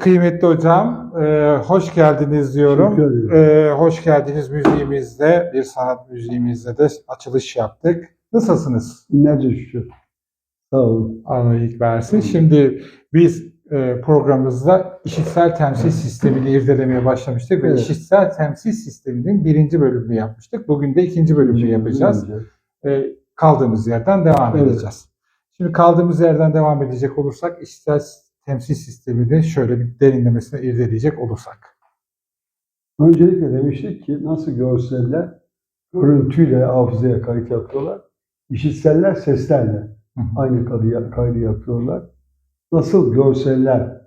Kıymetli hocam, e, hoş geldiniz diyorum. E, hoş geldiniz müziğimizde, bir sanat müziğimizde de açılış yaptık. Nasılsınız? Binlerce şükür. Sağ olun. Allah iyilik versin. Şimdi biz e, programımızda işitsel temsil sistemini irdelemeye başlamıştık ve Evet. işitsel temsil sisteminin birinci bölümünü yapmıştık. Bugün de ikinci bölümünü yapacağız. E, kaldığımız yerden devam Evet. edeceğiz. Şimdi kaldığımız yerden devam edecek olursak işitsel temsil sistemini şöyle bir derinlemesine irdeleyecek olursak. Öncelikle demiştik ki nasıl görseller görüntüyle hafızaya kayıt yapıyorlar. İşitseller seslerle aynı kaydı, kaydı yapıyorlar. Nasıl görseller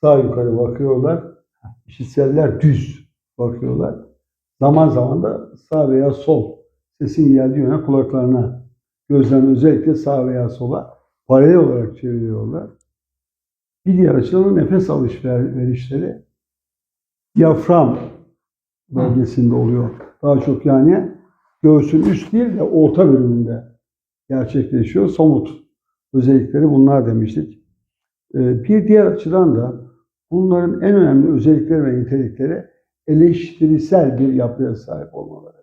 sağ yukarı bakıyorlar, işitseller düz bakıyorlar. Zaman zaman da sağ veya sol sesin geldiği yöne kulaklarına gözlerini özellikle sağ veya sola paralel olarak çeviriyorlar. Bir diğer açıdan da nefes alışverişleri diyafram bölgesinde oluyor. Daha çok yani göğsün üst değil de orta bölümünde gerçekleşiyor. Somut özellikleri bunlar demiştik. Ee, Bir diğer açıdan da bunların en önemli özellikleri ve nitelikleri eleştirisel bir yapıya sahip olmaları.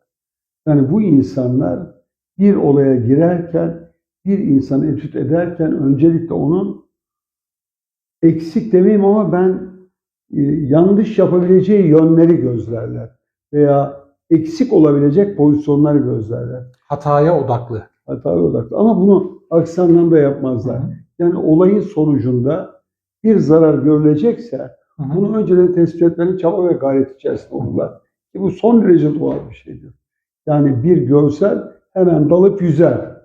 Yani bu insanlar bir olaya girerken, bir insanı etüt ederken öncelikle onun eksik demeyeyim ama ben e, yanlış yapabileceği yönleri gözlerler veya eksik olabilecek pozisyonları gözlerler. Hataya odaklı. Hata odaklı. Ama bunu aksi anlamda yapmazlar. Yani olayın sonucunda bir zarar görülecekse Hı hı. bunu önceden tespit etmenin çaba ve gayret içerisinde olurlar. Ki bu son derece doğal bir şeydir. Yani bir görsel hemen dalıp yüzer.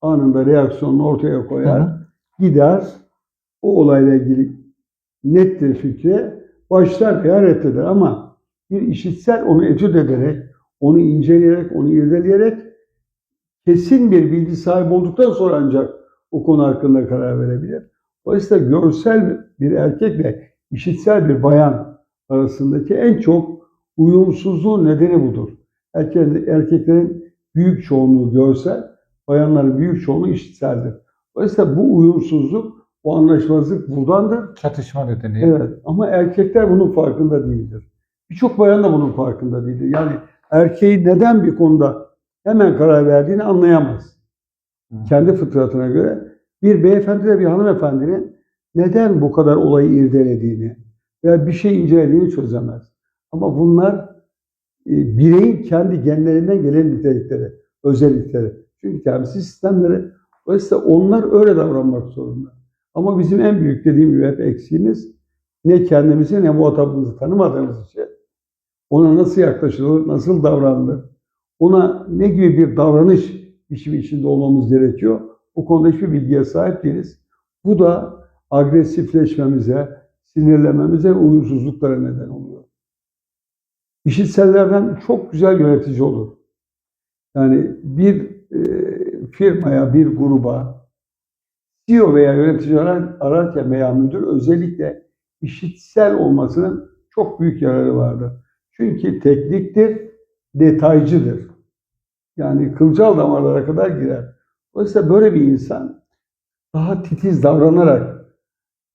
Anında reaksiyonunu ortaya koyar. Hı hı. Gider. O olayla ilgili net bir fikre başlar veya reddeder. Ama bir işitsel onu etüt ederek, onu inceleyerek, onu irdeleyerek kesin bir bilgi sahibi olduktan sonra ancak o konu hakkında karar verebilir. Dolayısıyla görsel bir erkekle işitsel bir bayan arasındaki en çok uyumsuzluğun nedeni budur. Erkeklerin büyük çoğunluğu görsel, bayanların büyük çoğunluğu işitseldir. Dolayısıyla bu uyumsuzluk, bu anlaşmazlık buradandır. Çatışma nedeni. Evet ama erkekler bunun farkında değildir. Birçok bayan da bunun farkında değildir. Yani erkeği neden bir konuda hemen karar verdiğini anlayamaz. Hı. Kendi fıtratına göre bir beyefendi de bir hanımefendinin neden bu kadar olayı irdelediğini veya bir şey incelediğini çözemez. Ama bunlar e, bireyin kendi genlerinden gelen nitelikleri, özellikleri. Çünkü temsil sistemleri. Dolayısıyla onlar öyle davranmak zorunda. Ama bizim en büyük dediğim gibi hep eksiğimiz ne kendimizi ne muhatabımızı tanımadığımız için ona nasıl yaklaşılır, nasıl davranılır, ona ne gibi bir davranış biçimi içinde olmamız gerekiyor. Bu konuda hiçbir bilgiye sahip değiliz. Bu da agresifleşmemize, sinirlenmemize ve uyumsuzluklara neden oluyor. İşitsellerden çok güzel yönetici olur. Yani bir e, firmaya, bir gruba CEO veya yönetici arar- ararken veya müdür özellikle işitsel olmasının çok büyük yararı vardır. Çünkü tekniktir, detaycıdır. Yani kılcal damarlara kadar girer. Dolayısıyla böyle bir insan daha titiz davranarak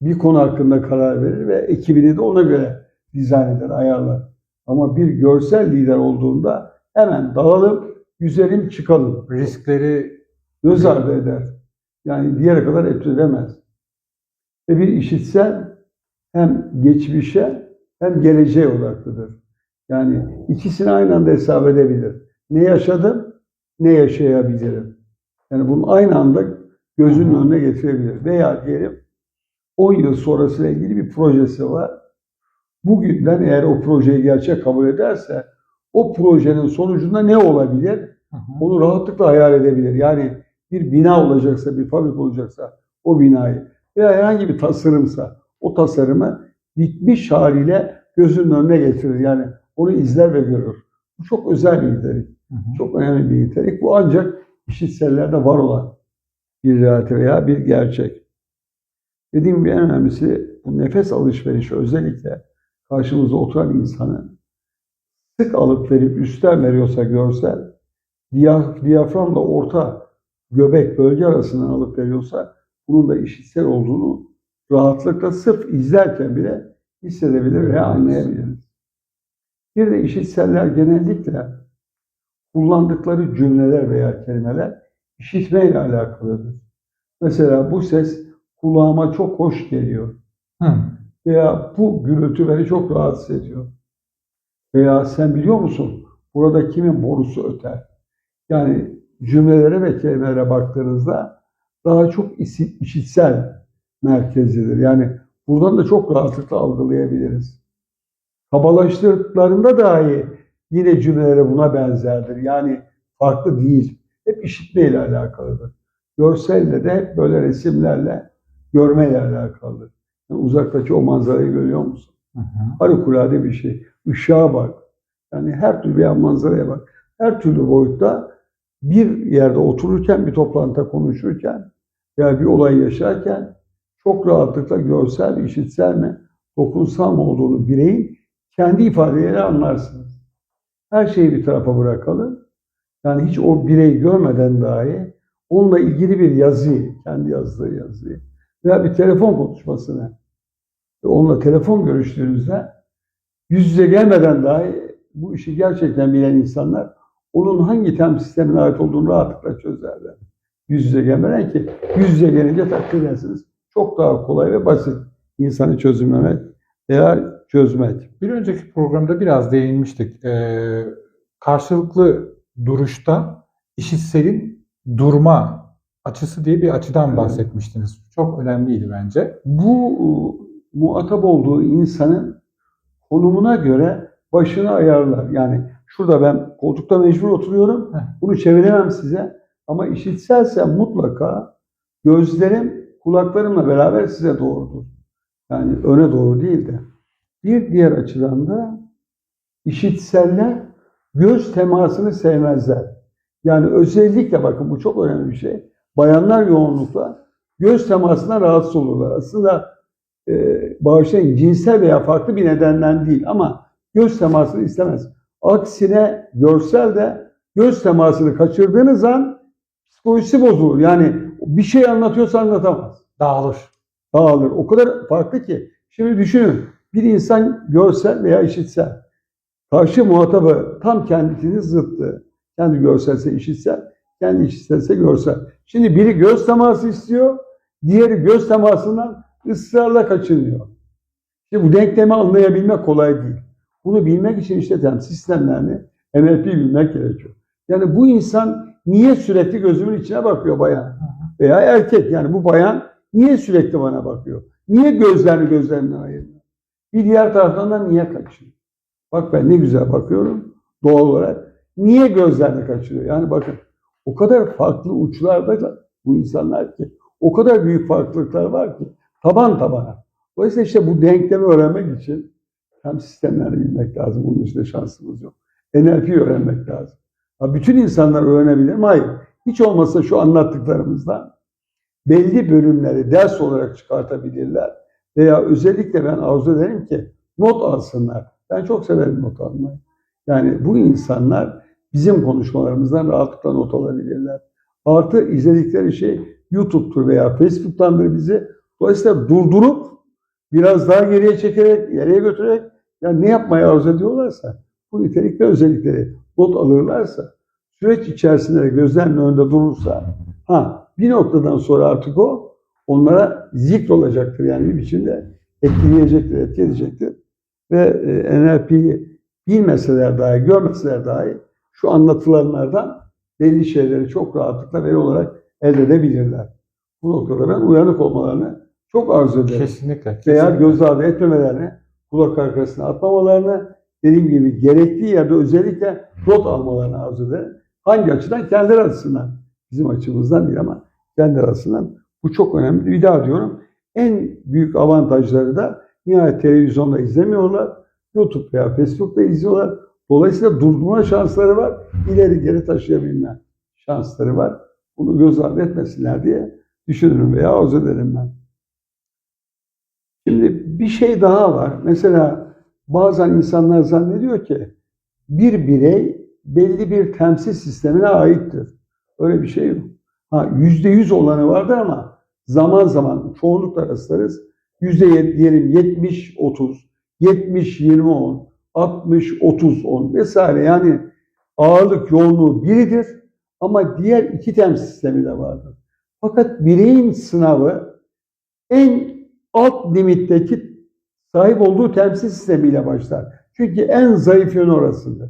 bir konu hakkında karar verir ve ekibini de ona göre dizayn eder, ayarlar. Ama bir görsel lider olduğunda hemen dağılıp yüzelim çıkalım. Riskleri Göz ardı eder. Yani diğer kadar etki edemez. Ve bir işitsel hem geçmişe hem geleceğe odaklıdır. Yani ikisini aynı anda hesap edebilir. Ne yaşadım, ne yaşayabilirim. Yani bunu aynı anda gözünün önüne getirebilir. Veya diyelim 10 yıl sonrasıyla ilgili bir projesi var. Bugünden eğer o projeyi gerçek kabul ederse o projenin sonucunda ne olabilir? Onu rahatlıkla hayal edebilir. Yani bir bina olacaksa, bir fabrika olacaksa o binayı veya herhangi bir tasarımsa o tasarımı bitmiş haliyle gözünün önüne getirir. Yani onu izler ve görür. Bu çok özel bir nitelik. Hı hı. Çok önemli bir nitelik. Bu ancak işitsellerde var olan bir realite veya bir gerçek. Dediğim gibi en önemlisi bu nefes alışverişi özellikle karşımızda oturan insanın sık alıp verip üstten veriyorsa görsel, diyaf- diyaframla orta göbek bölge arasından alıp veriyorsa bunun da işitsel olduğunu rahatlıkla sırf izlerken bile hissedebilir veya anlayabiliriz. Bir de işitseller genellikle kullandıkları cümleler veya kelimeler işitmeyle alakalıdır. Mesela bu ses kulağıma çok hoş geliyor Hı. veya bu gürültü beni çok rahatsız ediyor. Veya sen biliyor musun burada kimin borusu öter? Yani cümlelere ve kelimelere baktığınızda daha çok işitsel merkezlidir. Yani buradan da çok rahatlıkla algılayabiliriz. Kabalaştırdıklarında dahi yine cümleleri buna benzerdir. Yani farklı değil. Hep işitmeyle alakalıdır. Görselle de hep böyle resimlerle, görmeyle alakalıdır. Yani uzaktaki o manzarayı görüyor musun? Hı hı. Harikulade bir şey. Işığa bak. Yani her türlü bir manzaraya bak. Her türlü boyutta bir yerde otururken, bir toplantıda konuşurken veya bir olay yaşarken çok rahatlıkla görsel, işitsel mi, dokunsal mı olduğunu bireyin kendi ifadeleriyle anlarsınız. Her şeyi bir tarafa bırakalım. Yani hiç o bireyi görmeden dahi onunla ilgili bir yazıyı, kendi yazdığı yazıyı veya bir telefon konuşmasını onunla telefon görüştüğünüzde yüz yüze gelmeden dahi bu işi gerçekten bilen insanlar onun hangi tem sistemine ait olduğunu rahatlıkla çözerler. Yüz yüze gelmeden ki yüz yüze gelince takdir edersiniz. Çok daha kolay ve basit insanı çözümlemek veya çözmek. Bir önceki programda biraz değinmiştik. Ee, karşılıklı duruşta işitselin durma açısı diye bir açıdan Evet. bahsetmiştiniz. Çok önemliydi bence. Bu e, muhatap olduğu insanın konumuna göre başını ayarlar. Yani şurada ben koltukta mecbur oturuyorum. Bunu çeviremem size. Ama işitselse mutlaka gözlerim kulaklarımla beraber size doğrudur. Yani öne doğru değil de. Bir diğer açıdan da işitseller göz temasını sevmezler. Yani özellikle bakın bu çok önemli bir şey. Bayanlar yoğunlukla göz temasına rahatsız olurlar. Aslında e, bağışlayın cinsel veya farklı bir nedenden değil ama göz temasını istemez. Aksine görsel de göz temasını kaçırdığınız an psikolojisi bozulur. Yani bir şey anlatıyorsa anlatamaz. Dağılır. Dağılır. O kadar farklı ki. Şimdi düşünün. Bir insan görsel veya işitsel. Karşı muhatabı tam kendisinin zıttı. Kendi görselse işitsel, kendi işitselse görsel. Şimdi biri göz teması istiyor, diğeri göz temasından ısrarla kaçınıyor. Şimdi bu denklemi anlayabilmek kolay değil. Bunu bilmek için işte temsil sistemlerini, NLP bilmek gerekiyor. Yani bu insan niye sürekli gözümün içine bakıyor bayan? Veya erkek yani bu bayan niye sürekli bana bakıyor? Niye gözlerini gözlerimden ayırmıyor? Bir diğer taraftan da niye kaçıyor? Bak ben ne güzel bakıyorum doğal olarak. Niye gözlerini kaçırıyor? Yani bakın o kadar farklı uçlarda da bu insanlar ki o kadar büyük farklılıklar var ki taban tabana. Dolayısıyla işte bu denklemi öğrenmek için hem sistemlerini bilmek lazım. Bunun dışında şansımız yok. NLP öğrenmek lazım. Ha, bütün insanlar öğrenebilir mi? Hayır. Hiç olmazsa şu anlattıklarımızdan belli bölümleri ders olarak çıkartabilirler. Veya özellikle ben arzu ederim ki not alsınlar. Ben çok severim not almayı. Yani bu insanlar bizim konuşmalarımızdan rahatlıkla not alabilirler. Artı izledikleri şey YouTube'tur veya Facebook'tandır bizi. Dolayısıyla durdurup biraz daha geriye çekerek, ileriye götürerek yani ne yapmayı arzu ediyorlarsa bu nitelik ve özellikleri not alırlarsa süreç içerisinde de gözlerinin önünde durursa ha bir noktadan sonra artık o onlara zikr olacaktır. Yani bir biçimde etkileyecektir, etki edecektir. Ve e, NLP'yi bilmeseler dahi, görmeseler dahi şu anlatılanlardan belli şeyleri çok rahatlıkla veri olarak elde edebilirler. Bu noktada ben uyanık olmalarını çok arzu ederim. Kesinlikle. Veya kesinlikle. göz ardı etmemelerini, kulak arkasına atmamalarını, dediğim gibi gerektiği yerde özellikle not almalarını arzu ederim. Hangi açıdan? Kendileri açısından. Bizim açımızdan değil ama kendileri açısından. Bu çok önemli. Bir daha diyorum. En büyük avantajları da nihayet televizyonda izlemiyorlar. YouTube veya Facebook'ta izliyorlar. Dolayısıyla durdurma şansları var. İleri geri taşıyabilme şansları var. Bunu göz ardı etmesinler diye düşünürüm veya arzu ederim ben. Bir şey daha var. Mesela bazen insanlar zannediyor ki bir birey belli bir temsil sistemine aittir. Öyle bir şey yok. Ha yüzde yüz olanı vardır ama zaman zaman çoğunlukla rastlarız. Yüzde diyelim 70-30 70-20-10, 60-30-10 vesaire yani ağırlık yoğunluğu biridir ama diğer iki temsil sistemi de vardır. Fakat bireyin sınavı en alt limitteki sahip olduğu temsil sistemiyle başlar. Çünkü en zayıf yönü orasıdır.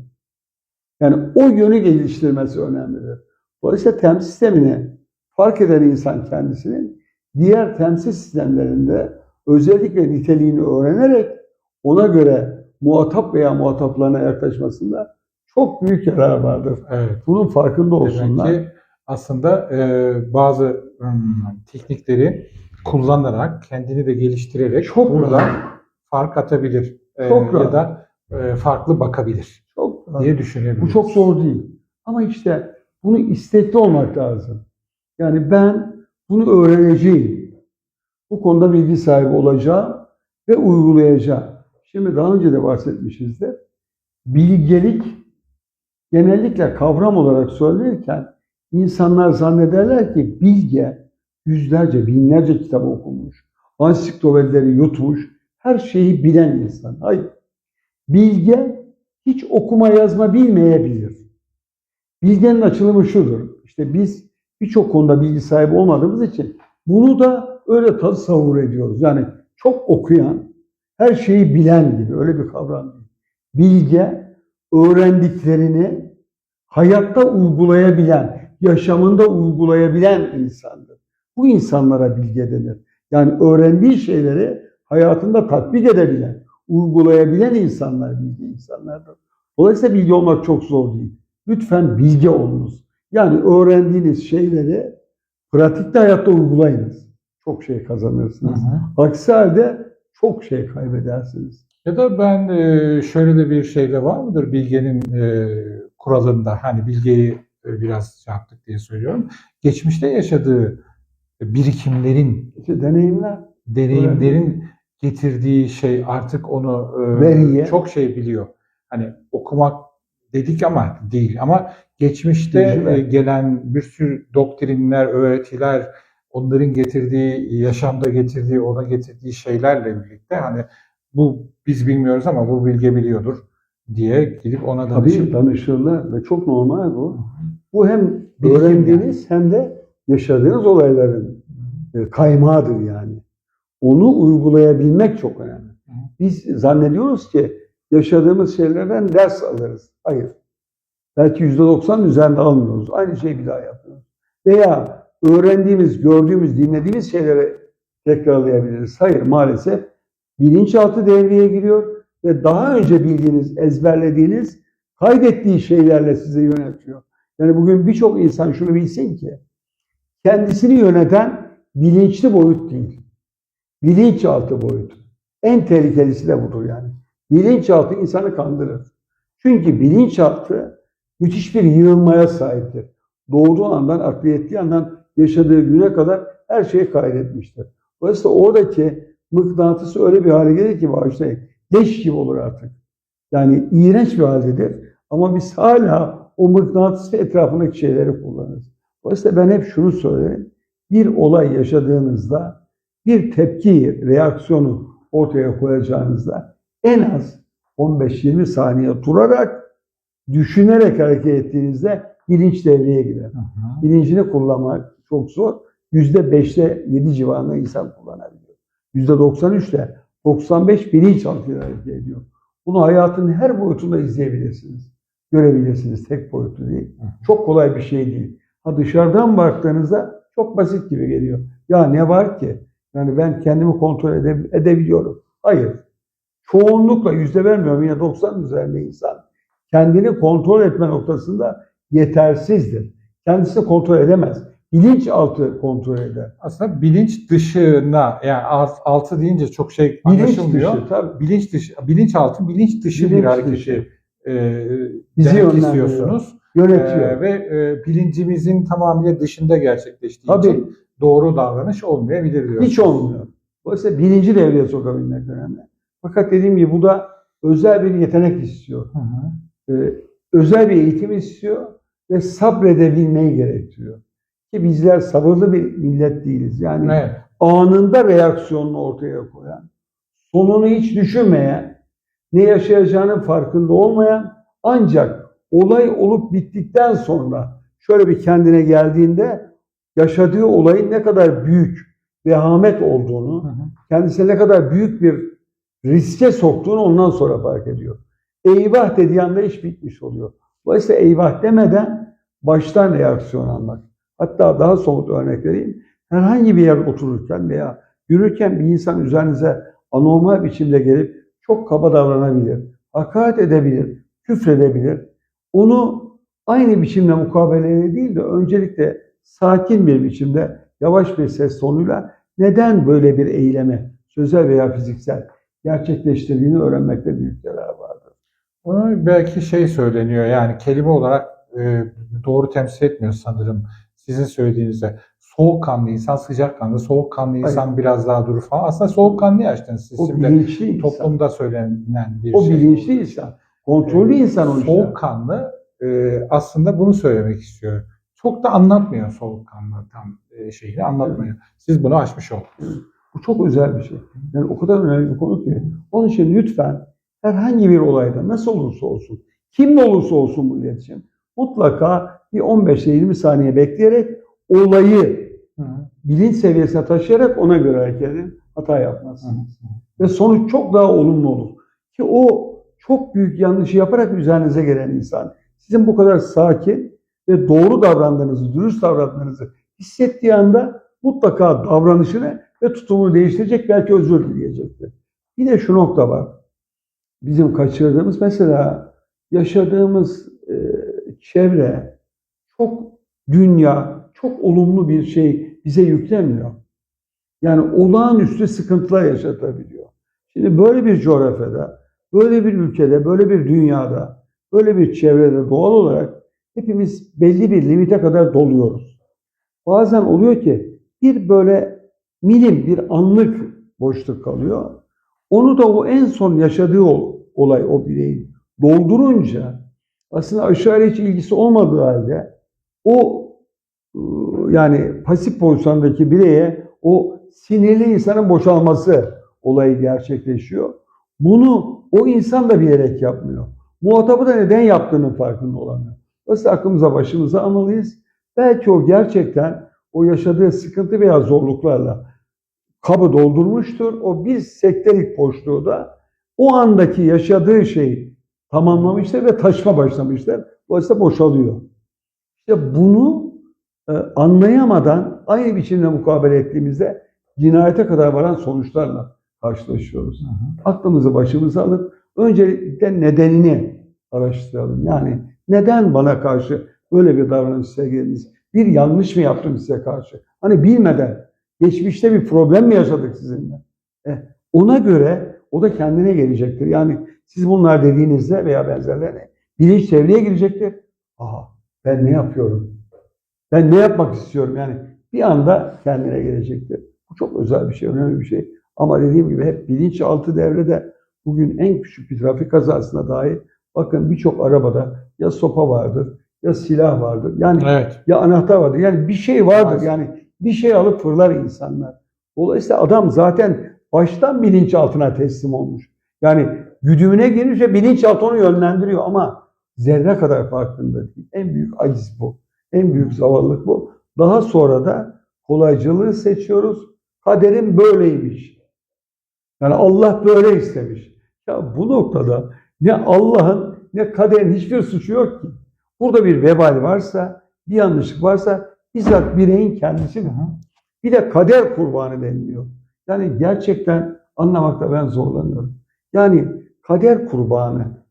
Yani o yönü geliştirmesi önemlidir. Dolayısıyla temsil sistemini fark eden insan kendisinin diğer temsil sistemlerinde özellik ve niteliğini öğrenerek ona göre muhatap veya muhataplarına yaklaşmasında çok büyük yarar vardır. Evet. Bunun farkında olsunlar. Demek ki aslında e, bazı hmm, teknikleri kullanarak, kendini de geliştirerek Çok burada rahat. fark atabilir. E, Çok ya rahat. da e, farklı bakabilir Çok diye düşünebiliriz. Bu çok zor değil. Ama işte bunu istekli olmak lazım. Yani ben bunu öğreneceğim. Bu konuda bilgi sahibi olacağım ve uygulayacağım. Şimdi daha önce de bahsetmişizdir. Bilgelik genellikle kavram olarak söylenirken insanlar zannederler ki bilge yüzlerce, binlerce kitap okumuş, ansiklopedileri yutmuş, her şeyi bilen insan. Hayır. Bilge hiç okuma yazma bilmeyebilir. Bilgenin açılımı şudur. İşte biz birçok konuda bilgi sahibi olmadığımız için bunu da öyle tasavvur ediyoruz. Yani çok okuyan, her şeyi bilen gibi öyle bir kavram değil. Bilge öğrendiklerini hayatta uygulayabilen, yaşamında uygulayabilen insandır. Bu insanlara bilge denir. Yani öğrendiği şeyleri hayatında tatbik edebilen, uygulayabilen insanlar bilgi insanlardır. Dolayısıyla bilgi olmak çok zor değil. Lütfen bilgi olunuz. Yani öğrendiğiniz şeyleri pratikte hayatta uygulayınız. Çok şey Hı kazanırsınız. hı. Aksi halde çok şey kaybedersiniz. Ya da ben e, şöyle de bir şey de var mıdır bilgenin e, kuralında hani bilgeyi e, biraz şey yaptık diye söylüyorum. Geçmişte yaşadığı birikimlerin, İşte deneyimler. deneyimlerin getirdiği şey artık onu e, Veriye. çok şey biliyor. Hani okumak dedik ama değil ama geçmişte Tecrübe. e, gelen bir sürü doktrinler, öğretiler, onların getirdiği, yaşamda getirdiği, ona getirdiği şeylerle birlikte hani bu biz bilmiyoruz ama bu bilge biliyordur diye gidip ona Tabii danışıp danışırlar ve çok normal bu. Bu hem öğrendiğiniz hem de yaşadığınız olayların e, kaymağıdır yani. Onu uygulayabilmek çok önemli. Biz zannediyoruz ki yaşadığımız şeylerden ders alırız. Hayır. Belki %90 üzerinde almıyoruz. Aynı şeyi bir daha yapıyoruz. Veya öğrendiğimiz, gördüğümüz, dinlediğimiz şeyleri tekrarlayabiliriz. Hayır maalesef bilinçaltı devreye giriyor ve daha önce bildiğiniz, ezberlediğiniz, kaydettiği şeylerle sizi yönetiyor. Yani bugün birçok insan şunu bilsin ki kendisini yöneten bilinçli boyut değil. Bilinçaltı boyutu. En tehlikelisi de budur yani. Bilinçaltı insanı kandırır. Çünkü bilinçaltı müthiş bir yığılmaya sahiptir. Doğduğu andan, aklı yettiği andan yaşadığı güne kadar her şeyi kaydetmiştir. Dolayısıyla oradaki mıknatısı öyle bir hale gelir ki bağışlayın. Leş gibi olur artık. Yani iğrenç bir haldedir. Ama biz hala o mıknatıs ve etrafındaki şeyleri kullanırız. Dolayısıyla ben hep şunu söylerim. Bir olay yaşadığınızda bir tepki, reaksiyonu ortaya koyacağınızda en az 15-20 saniye durarak düşünerek hareket ettiğinizde bilinç devreye girer. Hı hı. Bilincini kullanmak çok zor. %5'te 7 civarında insan kullanabiliyor. %93'te 95 bilinçaltıyla hareket ediyor. Bunu hayatın her boyutunda izleyebilirsiniz. Görebilirsiniz. Tek boyutlu değil. Çok kolay bir şey değil. Ha dışarıdan baktığınızda çok basit gibi geliyor. Ya ne var ki? Yani ben kendimi kontrol ede- edebiliyorum. Hayır. Çoğunlukla yüzde vermiyorum. Yine 90 üzerinde insan kendini kontrol etme noktasında yetersizdir. Kendisini kontrol edemez. Bilinçaltı kontrol eder. aslında bilinç dışına yani alt- altı deyince çok şey Bilinç anlaşılmıyor. dışı tabii. bilinç dışı, bilinçaltı, bilinç dışı bir Bilinç hareketi dışı. e, Bizi demek yönlendiriyor. istiyorsunuz. Yönetiyor. E, ve e, bilincimizin tamamıyla dışında gerçekleştiği Tabii. için doğru davranış olmayabilir diyorsunuz. Hiç olmuyor. Dolayısıyla bilinci devreye sokabilmek önemli. Fakat dediğim gibi bu da özel bir yetenek istiyor. Hı hı. Ee, özel bir eğitim istiyor ve sabredebilmeyi gerektiriyor. Ki bizler sabırlı bir millet değiliz. Yani Evet. anında reaksiyonunu ortaya koyan, sonunu hiç düşünmeyen, ne yaşayacağının farkında olmayan ancak olay olup bittikten sonra şöyle bir kendine geldiğinde yaşadığı olayın ne kadar büyük vehamet olduğunu, Hı hı. kendisine ne kadar büyük bir riske soktuğunu ondan sonra fark ediyor. Eyvah dediği anda iş bitmiş oluyor. Dolayısıyla eyvah demeden baştan reaksiyon almak. Hatta daha somut örnek vereyim. Herhangi bir yer otururken veya yürürken bir insan üzerinize anormal biçimde gelip çok kaba davranabilir, hakaret edebilir, küfredebilir. Onu aynı biçimde mukabeleyle değil de öncelikle sakin bir biçimde yavaş bir ses tonuyla neden böyle bir eyleme, sözel veya fiziksel gerçekleştirdiğini öğrenmekte büyük yarar vardır. Ona belki şey söyleniyor yani kelime olarak e, doğru temsil etmiyor sanırım sizin söylediğinizde. Soğukkanlı insan, sıcakkanlı, soğukkanlı insan biraz daha durur falan. Aslında soğukkanlı yaştınız siz O şimdi. bilinçli insan. Toplumda söylenen bir O şey. bilinçli insan. Kontrollü insan o işte. Soğukkanlı e, aslında bunu söylemek istiyor. Çok da anlatmıyor soğukkanlı tam e, şeyini anlatmıyor. Siz bunu aşmış oldunuz. Bu çok özel bir şey. Yani o kadar önemli bir konu ki. Onun için lütfen herhangi bir olayda nasıl olursa olsun, kimle olursa olsun bu iletişim mutlaka bir 15 ile 20 saniye bekleyerek olayı Hı hı. bilinç seviyesine taşıyarak ona göre hareket edin. Hata Hı yapmazsınız. Ve sonuç çok daha olumlu olur. Ki o çok büyük yanlışı yaparak üzerinize gelen insan sizin bu kadar sakin ve doğru davrandığınızı, dürüst davrandığınızı hissettiği anda mutlaka davranışını ve tutumunu değiştirecek, belki özür dileyecektir. Bir de şu nokta var. Bizim kaçırdığımız mesela yaşadığımız e, çevre çok dünya, çok olumlu bir şey bize yüklemiyor. Yani olağanüstü sıkıntılar yaşatabiliyor. Şimdi böyle bir coğrafyada, böyle bir ülkede, böyle bir dünyada, böyle bir çevrede doğal olarak hepimiz belli bir limite kadar doluyoruz. Bazen oluyor ki bir böyle milim, bir anlık boşluk kalıyor. Onu da o en son yaşadığı olay, o bireyin doldurunca aslında aşağı hiç ilgisi olmadığı halde o ıı, yani pasif pozisyondaki bireye o sinirli insanın boşalması olayı gerçekleşiyor. Bunu o insan da bilerek yapmıyor. Muhatabı da neden yaptığının farkında olamıyor. Dolayısıyla aklımıza başımıza almalıyız. Belki o gerçekten o yaşadığı sıkıntı veya zorluklarla kabı doldurmuştur. O bir sekterik boşluğu da o andaki yaşadığı şeyi tamamlamıştır ve taşma başlamıştır. Dolayısıyla boşalıyor. İşte bunu e, anlayamadan aynı biçimde mukabele ettiğimizde cinayete kadar varan sonuçlarla karşılaşıyoruz. Aklımızı başımıza alıp öncelikle nedenini araştıralım. Yani neden bana karşı böyle bir davranış sergilediniz? Bir yanlış mı yaptım size karşı? Hani bilmeden geçmişte bir problem mi yaşadık sizinle? Eh, ona göre o da kendine gelecektir. Yani siz bunlar dediğinizde veya benzerlerine bilinç devreye girecektir. Aha ben ne yapıyorum? Ben ne yapmak istiyorum? Yani bir anda kendine gelecektir. Bu çok özel bir şey, önemli bir şey. Ama dediğim gibi hep bilinçaltı devrede bugün en küçük bir trafik kazasına dahi bakın birçok arabada ya sopa vardır ya silah vardır. Yani Evet. ya anahtar vardır. Yani bir şey vardır. Yani bir şey alıp fırlar insanlar. Dolayısıyla adam zaten baştan bilinçaltına teslim olmuş. Yani güdümüne girince bilinçaltı onu yönlendiriyor ama zerre kadar farkında değil. En büyük aciz bu. En büyük zavallılık bu. Daha sonra da kolaycılığı seçiyoruz. Kaderim böyleymiş. Yani Allah böyle istemiş. Ya bu noktada ne Allah'ın ne kaderin hiçbir suçu yok ki. Burada bir vebal varsa, bir yanlışlık varsa bizzat bireyin kendisi hı. bir de kader kurbanı deniliyor. Yani gerçekten anlamakta ben zorlanıyorum. Yani kader kurbanı.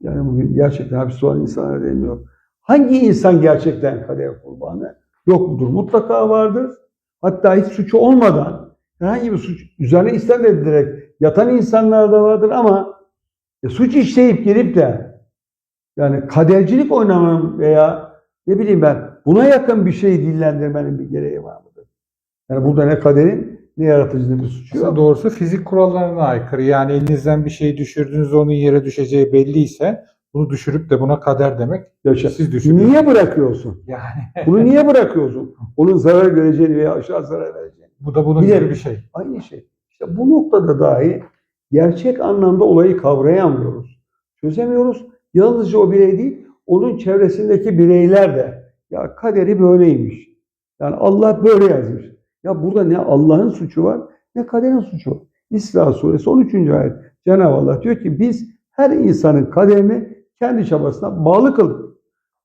Yani bugün gerçekten hapis olan insanlara deniliyor. Hangi insan gerçekten kader kurbanı? Yok mudur? Mutlaka vardır. Hatta hiç suçu olmadan herhangi bir suç üzerine istem edilerek yatan insanlar da vardır ama e, suç işleyip gelip de yani kadercilik oynamanın veya ne bileyim ben buna yakın bir şey dillendirmenin bir gereği var mıdır? Yani burada ne kaderin ne yaratıcının bir suçu yok. doğrusu fizik kurallarına aykırı. Yani elinizden bir şey düşürdüğünüzde onun yere düşeceği belliyse bunu düşürüp de buna kader demek. Yaşa. Siz düşürüyorsunuz. Niye bırakıyorsun? Yani Bunu niye bırakıyorsun? Onun zarar göreceğini veya aşağı zarar vereceğini. Bu da bunun gibi bir şey. Aynı şey. İşte bu noktada dahi gerçek anlamda olayı kavrayamıyoruz. Çözemiyoruz. Yalnızca o birey değil, onun çevresindeki bireyler de ya kaderi böyleymiş. Yani Allah böyle yazmış. Ya burada ne Allah'ın suçu var ne kaderin suçu var. İsra suresi 13. ayet. Cenab-ı Allah diyor ki biz her insanın kaderini kendi çabasına bağlı kıldık.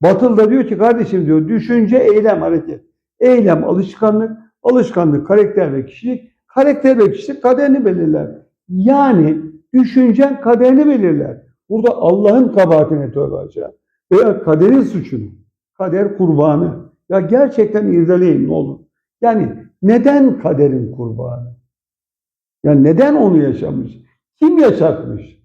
Batıl da diyor ki kardeşim diyor düşünce, eylem, hareket. Eylem, alışkanlık, alışkanlık, karakter ve kişilik, karakter ve kişilik kaderini belirler. Yani düşüncen kaderini belirler. Burada Allah'ın kabahatine tövbe açacağım. Veya kaderin suçunu, kader kurbanı. Ya gerçekten irdeleyin ne olur. Yani neden kaderin kurbanı? Yani neden onu yaşamış? Kim yaşatmış?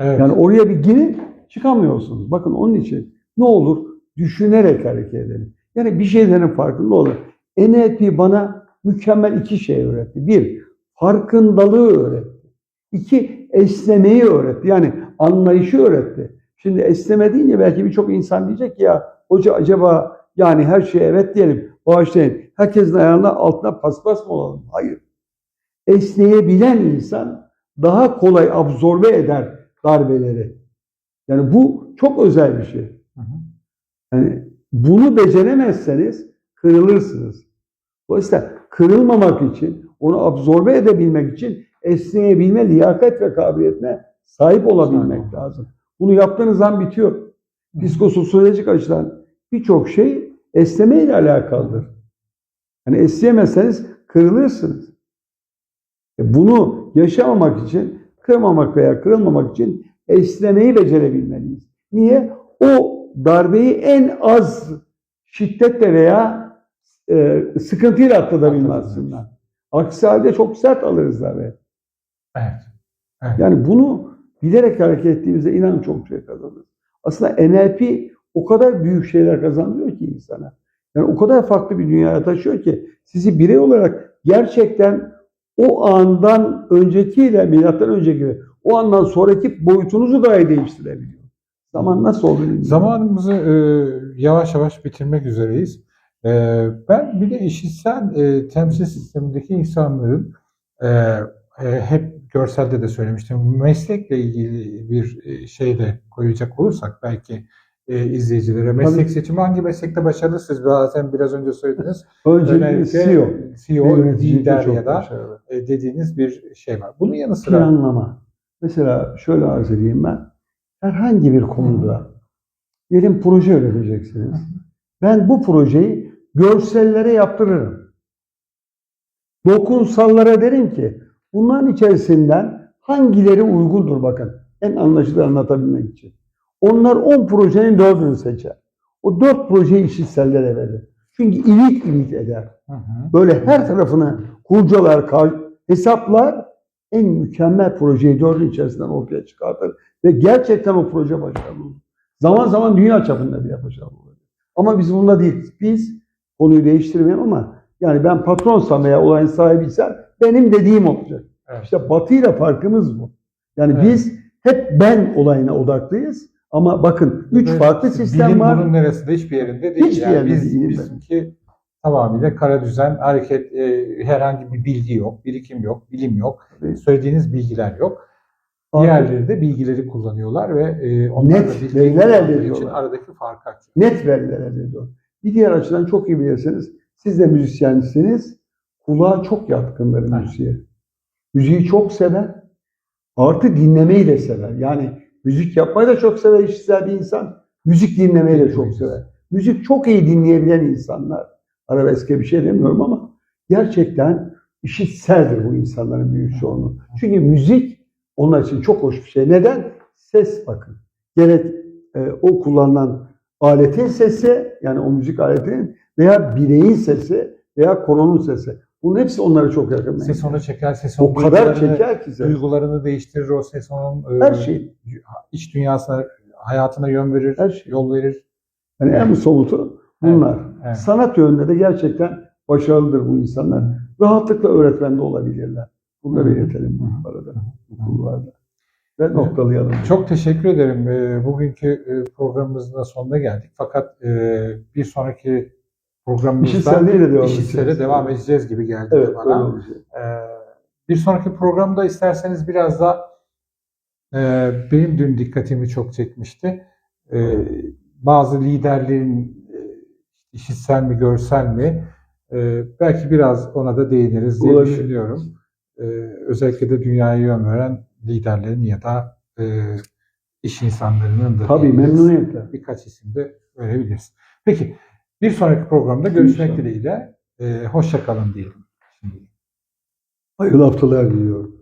Evet. Yani oraya bir girin çıkamıyorsunuz. Bakın onun için ne olur düşünerek hareket edelim. Yani bir şeylerin farkında olun. NLP bana mükemmel iki şey öğretti. Bir, farkındalığı öğretti. İki, esnemeyi öğretti. Yani anlayışı öğretti. Şimdi esneme deyince belki birçok insan diyecek ya hoca acaba yani her şeye evet diyelim, bağışlayın. Herkesin ayağına altına paspas mı olalım? Hayır. Esneyebilen insan daha kolay absorbe eder darbeleri. Yani bu çok özel bir şey. Yani bunu beceremezseniz kırılırsınız. Dolayısıyla kırılmamak için, onu absorbe edebilmek için esneyebilme, liyakat ve kabiliyetine sahip olabilmek Sahip lazım. Bunu yaptığınız an bitiyor. Psikososyolojik açıdan birçok şey esneme ile alakalıdır. Yani esneyemezseniz kırılırsınız. E bunu yaşamamak için, kırmamak veya kırılmamak için esnemeyi becerebilmeliyiz. Niye? O darbeyi en az şiddetle veya e, sıkıntıyla atlatabilme Atlatabiliriz. aslında. Aksi halde çok sert alırız darbe. Evet. Yani bunu bilerek hareket ettiğimizde inanın çok şey kazanırız. Aslında NLP o kadar büyük şeyler kazandırıyor ki insana. Yani o kadar farklı bir dünyaya taşıyor ki sizi birey olarak gerçekten o andan öncekiyle milattan önceki o andan sonraki boyutunuzu dahi değiştirebiliyor. Zaman nasıl bilmiyorum. Zamanımızı e, yavaş yavaş bitirmek üzereyiz. E, ben bir de işitsel e, temsil sistemindeki insanların e, e, hep görselde de söylemiştim. Meslekle ilgili bir şey de koyacak olursak belki e, izleyicilere meslek Tabii. seçimi hangi meslekte başarılı siz zaten biraz önce söylediniz. Öncelikle CEO, CEO, lider ya da başarılı. dediğiniz bir şey var. Bunun yanı sıra planlama. Mesela şöyle arz edeyim ben. Herhangi bir konuda diyelim proje üreteceksiniz. Ben bu projeyi görsellere yaptırırım. Dokunsallara derim ki bunların içerisinden hangileri uygundur bakın. En anlaşılır anlatabilmek için. Onlar 10 projenin 4'ünü seçer. O 4 projeyi işitsellere verir. Çünkü ilik ilik eder. Böyle her tarafını kurcalar, hesaplar en mükemmel projeyi dördün içerisinden ortaya çıkartır. Ve gerçekten o proje başarılı olur. Zaman zaman dünya çapında bile başarılı olur. Ama biz bunda değiliz. Biz konuyu değiştirmeyelim ama yani ben patronsam veya olayın sahibiysem benim dediğim olacak. Evet. İşte Batı ile farkımız bu. Yani Evet. biz hep ben olayına odaklıyız. Ama bakın üç Evet, farklı sistem bilim var. bunun neresinde hiçbir yerinde değil. Hiçbir yani yerinde biz, değil, bizimki tamamıyla kara düzen, hareket, e, herhangi bir bilgi yok, birikim yok, bilim yok, Evet. söylediğiniz bilgiler yok. Diğerleri de bilgileri kullanıyorlar ve e, onlar Net veriler elde kullandığı için ediyorlar. aradaki farkı açıyor. net veriler elde ediyor. Bir diğer açıdan çok iyi bilirsiniz. Siz de müzisyensiniz. Kulağa çok yatkındır Evet. müziğe. Müziği çok sever. Artı dinlemeyi de sever. Yani müzik yapmayı da çok sever işitsel bir insan. Müzik dinlemeyi de çok sever. Müzik çok iyi dinleyebilen insanlar. Arabeske bir şey demiyorum ama gerçekten işitseldir bu insanların büyük çoğunluğu. Çünkü müzik onlar için çok hoş bir şey. Neden? Ses bakın. Gerek e, o kullanılan aletin sesi yani o müzik aletinin veya bireyin sesi veya koronun sesi. Bunun hepsi onlara çok yakın. Ses onu çeker, ses o onun kadar çeker ki ses. duygularını değiştirir, o ses onun e, Her şey. iç dünyasına, hayatına yön verir, Her şey. yol verir. Yani en somutu bunlar. Evet. Sanat yönünde de gerçekten başarılıdır bu insanlar. Rahatlıkla öğretmen de olabilirler. Hı hı. belirtelim bu arada. Bu kulvarda. Ve noktalayalım. Çok teşekkür ederim. E, Bugünkü e, programımızın da sonuna geldik. Fakat e, bir sonraki programımızda İşitselliğe de devam edeceğiz. devam edeceğiz gibi geldi Evet, bana. olacak. E, Bir sonraki programda isterseniz biraz da e, benim dün dikkatimi çok çekmişti. Bazı liderlerin işitsel mi görsel mi belki biraz ona da değiniriz diye Olabilir. düşünüyorum. Özellikle de dünyaya yön veren liderlerin ya da e, iş insanlarının da Tabii memnuniyetle. birkaç isim de verebiliriz. Peki bir sonraki programda görüşmek dileğiyle. E, hoşça kalın diyelim. Hayırlı haftalar diliyorum.